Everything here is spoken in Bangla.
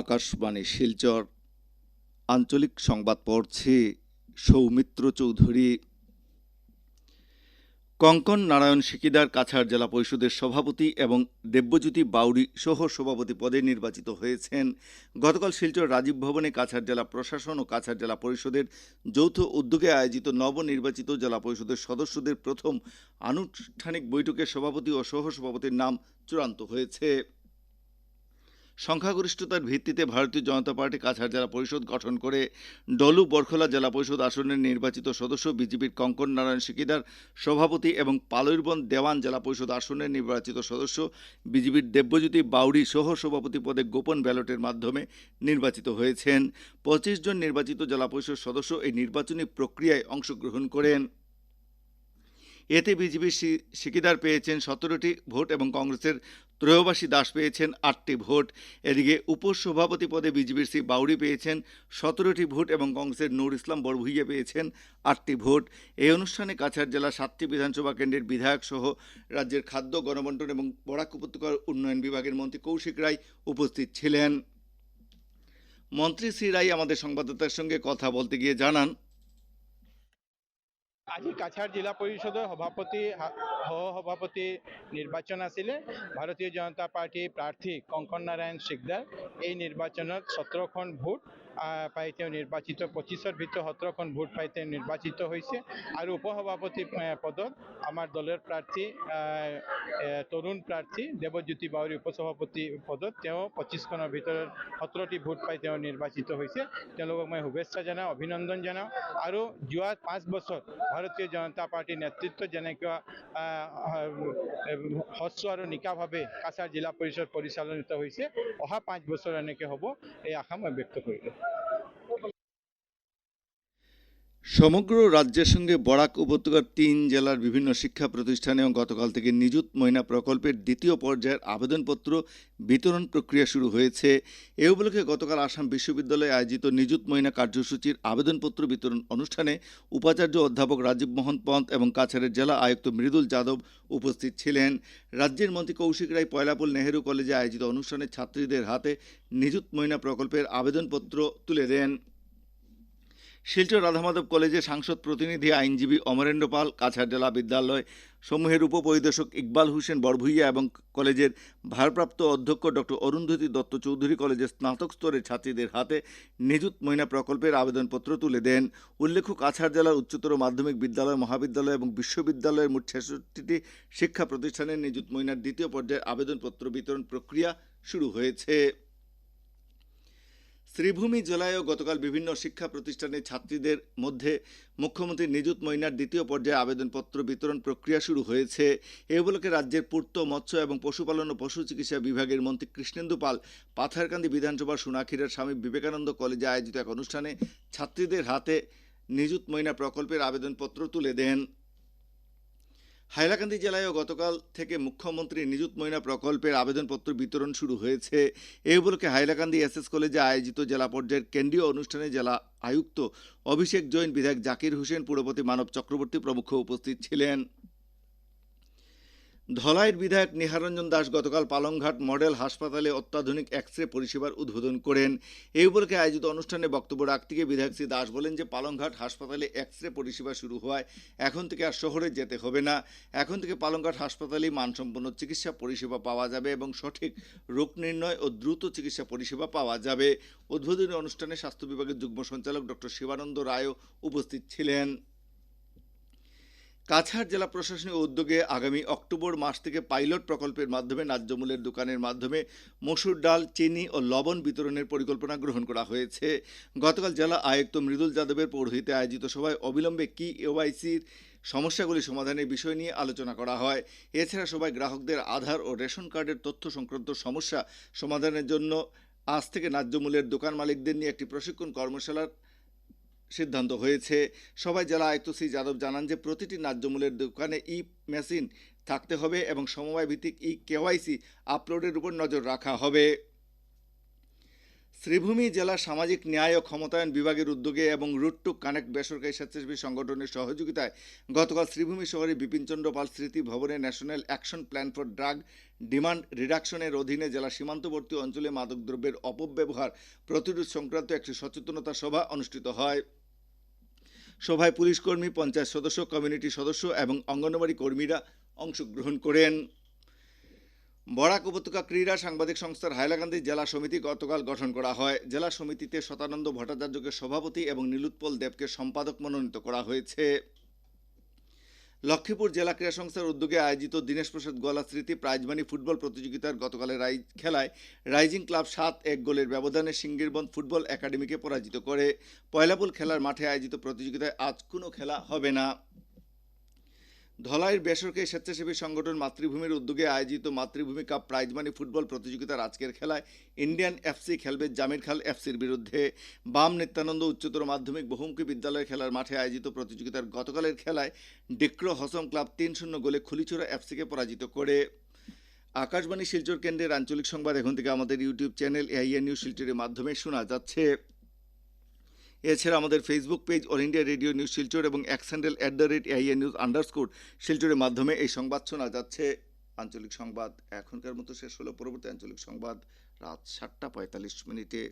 আকাশবাণী শিলচর আঞ্চলিক সংবাদ পড়ছি সৌমিত্র চৌধুরী। কঙ্কন নারায়ণ সিকিদার কাছাড় জেলা পরিষদের সভাপতি এবং দেব্যজ্যোতি বাউরি সহ সভাপতি পদে নির্বাচিত হয়েছেন। গতকাল শিলচর রাজীব ভবনে কাছাড় জেলা প্রশাসন ও কাছাড় জেলা পরিষদের যৌথ উদ্যোগে আয়োজিত নবনির্বাচিত জেলা পরিষদের সদস্যদের প্রথম আনুষ্ঠানিক বৈঠকে সভাপতি ও সহ সভাপতির নাম চূড়ান্ত হয়েছে। সংখ্যাগরিষ্ঠতার ভিত্তিতে ভারতীয় জনতা পার্টি কাছাড় জেলা পরিষদ গঠন করে ডলু বরখলা জেলা পরিষদ আসনের নির্বাচিত সদস্য বিজেপির কঙ্কন নারায়ণ সিকিদার সভাপতি এবং পালৈরবন দেওয়ান জেলা পরিষদ আসনের নির্বাচিত সদস্য বিজেপির দেব্যজ্যোতি বাউরি সহ সভাপতি পদে গোপন ব্যালটের মাধ্যমে নির্বাচিত হয়েছেন। পঁচিশ জন নির্বাচিত জেলা পরিষদ সদস্য এই নির্বাচনী প্রক্রিয়ায় অংশগ্রহণ করেন। এতে বিজেপির সিকিদার পেয়েছেন সতেরোটি ভোট এবং কংগ্রেসের ত্রয়োবাসী দাস পেয়েছেন আটটি ভোট। এদিকে উপসভাপতি পদে বিজেপির শ্রী বাউরি পেয়েছেন সতেরোটি ভোট এবং কংগ্রেসের নূর ইসলাম বড়ভুইয়া পেয়েছেন আটটি ভোট। এই অনুষ্ঠানে কাছাড় জেলার সাতটি বিধানসভা কেন্দ্রের বিধায়ক সহ রাজ্যের খাদ্য, গণবন্টন এবং বরাক উপত্যকার উন্নয়ন বিভাগের মন্ত্রী কৌশিক রায় উপস্থিত ছিলেন। মন্ত্রী শ্রী রায় আমাদের সংবাদদাতার সঙ্গে কথা বলতে গিয়ে জানান আজি কাছাড় জিলা পরিষদের সভাপতি সহসভাপতি সহ সভাপতি নিৰ্বাচন আছিলে। ভাৰতীয় জনতা পার্টির প্রার্থী কঙ্কন নারায়ণ সিকদার এই নিৰ্বাচনত সতেরোখন ভোট পাই তেওঁ নিৰ্বাচিত পঁচিছৰ ভিতৰত সোতৰখন ভোট পাই তেওঁ নিৰ্বাচিত হৈছে। আৰু উপসভাপতি পদত আমাৰ দলৰ প্ৰাৰ্থী তৰুণ প্ৰাৰ্থী, দেৱজ্যোতি বাউৰী উপসভাপতি পদত তেওঁ পঁচিছখনৰ ভিতৰত সোতৰটি ভোট পাই তেওঁ নিৰ্বাচিত হৈছে। তেওঁলোকক মই শুভেচ্ছা জনাওঁ, অভিনন্দন জনাওঁ। আৰু যোৱা পাঁচ বছৰ ভাৰতীয় জনতা পাৰ্টীৰ নেতৃত্ব যেনেকৈ হস্ৰ আৰু নিকাভাৱে কাছাৰ জিলা পৰিষদ পৰিচালনিত হৈছে, অহা পাঁচ বছৰ এনেকৈ হ'ব, এই আশা মই ব্যক্ত কৰিলোঁ। সমগ্র রাজ্যের সঙ্গে বরাক উপত্যকার তিন জেলার বিভিন্ন শিক্ষা প্রতিষ্ঠানেও গতকাল থেকে নিযুত ময়না প্রকল্পের দ্বিতীয় পর্যায়ের আবেদনপত্র বিতরণ প্রক্রিয়া শুরু হয়েছে। এ উপলক্ষে গতকাল আসাম বিশ্ববিদ্যালয়ে আয়োজিত নিযুত ময়না কার্যসূচির আবেদনপত্র বিতরণ অনুষ্ঠানে উপাচার্য অধ্যাপক রাজীব মোহন পন্ত এবং কাছাড়ের জেলা আয়ুক্ত মৃদুল যাদব উপস্থিত ছিলেন। রাজ্যের মন্ত্রী কৌশিক রায় পয়লাপুল নেহেরু কলেজে আয়োজিত অনুষ্ঠানে ছাত্রীদের হাতে নিযুত ময়না প্রকল্পের আবেদনপত্র তুলে দেন। শিলচর রাধামাধব কলেজে সাংসদ প্রতিনিধি আইনজীবী অমরেন্দ্র পাল, কাছাড় জেলা বিদ্যালয় সমূহের উপপরিদর্শক ইকবাল হোসেন বড়ভুইয়া এবং কলেজের ভারপ্রাপ্ত অধ্যক্ষ ডক্টর অরুন্ধতী দত্ত চৌধুরী কলেজের স্নাতক স্তরের ছাত্রীদের হাতে নিযুত ময়না প্রকল্পের আবেদনপত্র তুলে দেন। উল্লেখ্য, কাছাড় জেলার উচ্চতর মাধ্যমিক বিদ্যালয়, মহাবিদ্যালয় এবং বিশ্ববিদ্যালয়ের মোট ছেষট্টিটি শিক্ষা প্রতিষ্ঠানের নিযুত ময়নার দ্বিতীয় পর্যায়ের আবেদনপত্র বিতরণ প্রক্রিয়া শুরু হয়েছে। শ্রীভূমি জেলায়ও গতকাল বিভিন্ন শিক্ষা প্রতিষ্ঠানের ছাত্রীদের মধ্যে মুখ্যমন্ত্রী নিযুত মৈনার দ্বিতীয় পর্যায়ে আবেদনপত্র বিতরণ প্রক্রিয়া শুরু হয়েছে। এ উপলক্ষে রাজ্যের পূর্ত মৎস্য এবং পশুপালন ও পশু চিকিৎসা বিভাগের মন্ত্রী কৃষ্ণেন্দু পাল, পাথারকান্দি বিধানসভার সোনাক্ষীরার স্বামী বিবেকানন্দ কলেজে আয়োজিত এক অনুষ্ঠানে ছাত্রীদের হাতে নিযুত ময়না প্রকল্পের আবেদনপত্র তুলে দেন। হাইলাকান্দি জেলায়ও গতকাল থেকে মুখ্যমন্ত্রী নিযুত ময়না প্রকল্পের আবেদনপত্র বিতরণ শুরু হয়েছে। এ উপলক্ষে হাইলাকান্দি এস এস কলেজে আয়োজিত জেলা পর্যায়ের কেন্দ্রীয় অনুষ্ঠানে জেলা আয়ুক্ত অভিষেক জৈন, বিধায়ক জাকির হোসেন পুরপতি মানব চক্রবর্তী প্রমুখ উপস্থিত ছিলেন। ধলাইয়ের বিধায়ক নিহারঞ্জন দাস গতকাল পালংঘাট মডেল হাসপাতালে অত্যাধুনিক এক্স রে পরিষেবার উদ্বোধন করেন। এই উপলক্ষে আয়োজিত অনুষ্ঠানে বক্তব্য রাখতে গিয়ে বিধায়ক শ্রী দাস বলেন যে, পালংঘাট হাসপাতালে এক্স রে পরিষেবা শুরু হওয়ায় এখন থেকে আর শহরে যেতে হবে না। এখন থেকে পালংঘাট হাসপাতালেই মানসম্পন্ন চিকিৎসা পরিষেবা পাওয়া যাবে এবং সঠিক রোগ নির্ণয় ও দ্রুত চিকিৎসা পরিষেবা পাওয়া যাবে। উদ্বোধনী অনুষ্ঠানে স্বাস্থ্য বিভাগের যুগ্ম সঞ্চালক ডক্টর শিবানন্দ রায়ও উপস্থিত ছিলেন। কাছাড় জেলা প্রশাসনিক উদ্যোগে আগামী অক্টোবর মাস থেকে পাইলট প্রকল্পের মাধ্যমে ন্যায্যমূল্যের দোকানের মাধ্যমে মসুর ডাল, চিনি ও লবণ বিতরণের পরিকল্পনা গ্রহণ করা হয়েছে। গতকাল জেলা আয়ুক্ত মৃদুল যাদবের পৌরোহিতে আয়োজিত সভায় অবিলম্বে কি ওয়াইসির সমস্যাগুলি সমাধানের বিষয় নিয়ে আলোচনা করা হয়। এছাড়া সবাই গ্রাহকদের আধার ও রেশন কার্ডের তথ্য সংক্রান্ত সমস্যা সমাধানের জন্য আজ থেকে ন্যায্যমূল্যের দোকান মালিকদের নিয়ে একটি প্রশিক্ষণ কর্মশালার সিদ্ধান্ত হয়েছে। সবাই জেলা আয়ুক্ত শ্রী যাদব জানান যে, প্রতিটি ন্যায্যমূল্যের দোকানে ই মেশিন থাকতে হবে এবং সমবায় ভিত্তিক ই কেওয়াইসি আপলোডের উপর নজর রাখা হবে। শ্রীভূমি জেলা সামাজিক ন্যায় ও ক্ষমতায়ন বিভাগের উদ্যোগে এবং রুট টু কানেক্ট বেসরকারি স্বেচ্ছাসেবী সংগঠনের সহযোগিতায় গতকাল শ্রীভূমি শহরে বিপিনচন্দ্র পাল স্মৃতি ভবনে national action plan for drug demand রিডাকশনের অধীনে জেলা সীমান্তবর্তী অঞ্চলে মাদকদ্রব্যের অপব্যবহার, প্রতিরোধ সংক্রান্ত একটি সচেতনতা সভা অনুষ্ঠিত হয়। সভায় পুলিশ কর্মী পঞ্চায়েত সদস্য, কমিউনিটি সদস্য এবং অঙ্গনবাড়ি কর্মীরা অংশগ্রহণ করেন। বরাক উপত্যকা ক্রীড়া সাংবাদিক সংস্থার হাইলাকান্দি জেলা সমিতি গতকাল গঠন করা হয়। জেলা সমিতিতে শতানন্দ ভট্টাচার্যকে সভাপতি এবং নীলুৎপল দেবকে সম্পাদক মনোনীত করা হয়েছে। লক্ষ্মীপুর জেলা ক্রীড়া সংস্থার উদ্যোগে আয়োজিত দীনেশ প্রসাদ গোয়ালা স্মৃতি প্রাইজমানি ফুটবল প্রতিযোগিতার গতকালের খেলায় রাইজিং ক্লাব সাত এক গোলের ব্যবধানে সিঙ্গিরবন্ধ ফুটবল একাডেমিকে পরাজিত করে। পয়লাপুল খেলার মাঠে আয়োজিত প্রতিযোগিতায় আজ কোনো খেলা হবে না। ধলাইয়ের বেসরকারি স্বেচ্ছাসেবী সংগঠন মাতৃভূমির উদ্যোগে আয়োজিত মাতৃভূমি কাপ প্রাইজমানি ফুটবল প্রতিযোগিতার আজকের খেলায় ইন্ডিয়ান এফসি খেলবে জামির খাল এফসির বিরুদ্ধে। বাম নিত্যানন্দ উচ্চতর মাধ্যমিক বহুমুখী বিদ্যালয় খেলার মাঠে আয়োজিত প্রতিযোগিতার গতকালের খেলায় ডিক্রো হসম ক্লাব তিন শূন্য গোলে খুলিচোরা এফসিকে পরাজিত করে। আকাশবাণী শিলচর কেন্দ্রের আঞ্চলিক সংবাদ এখন থেকে আমাদের ইউটিউব চ্যানেল এআইএ নিউজ শিলচরের মাধ্যমে শোনা যাচ্ছে। এছাড়া আমাদের Facebook page All India Radio news Silchar এবং X handle at the rate AIA news underscore শিলচরের মাধ্যমে এই সংবাদ শোনা যাচ্ছে। আঞ্চলিক সংবাদ এখনকার মতো শেষ হলো। পরবর্তী আঞ্চলিক সংবাদ রাত সাতটা পঁয়তাল্লিশ মিনিটে।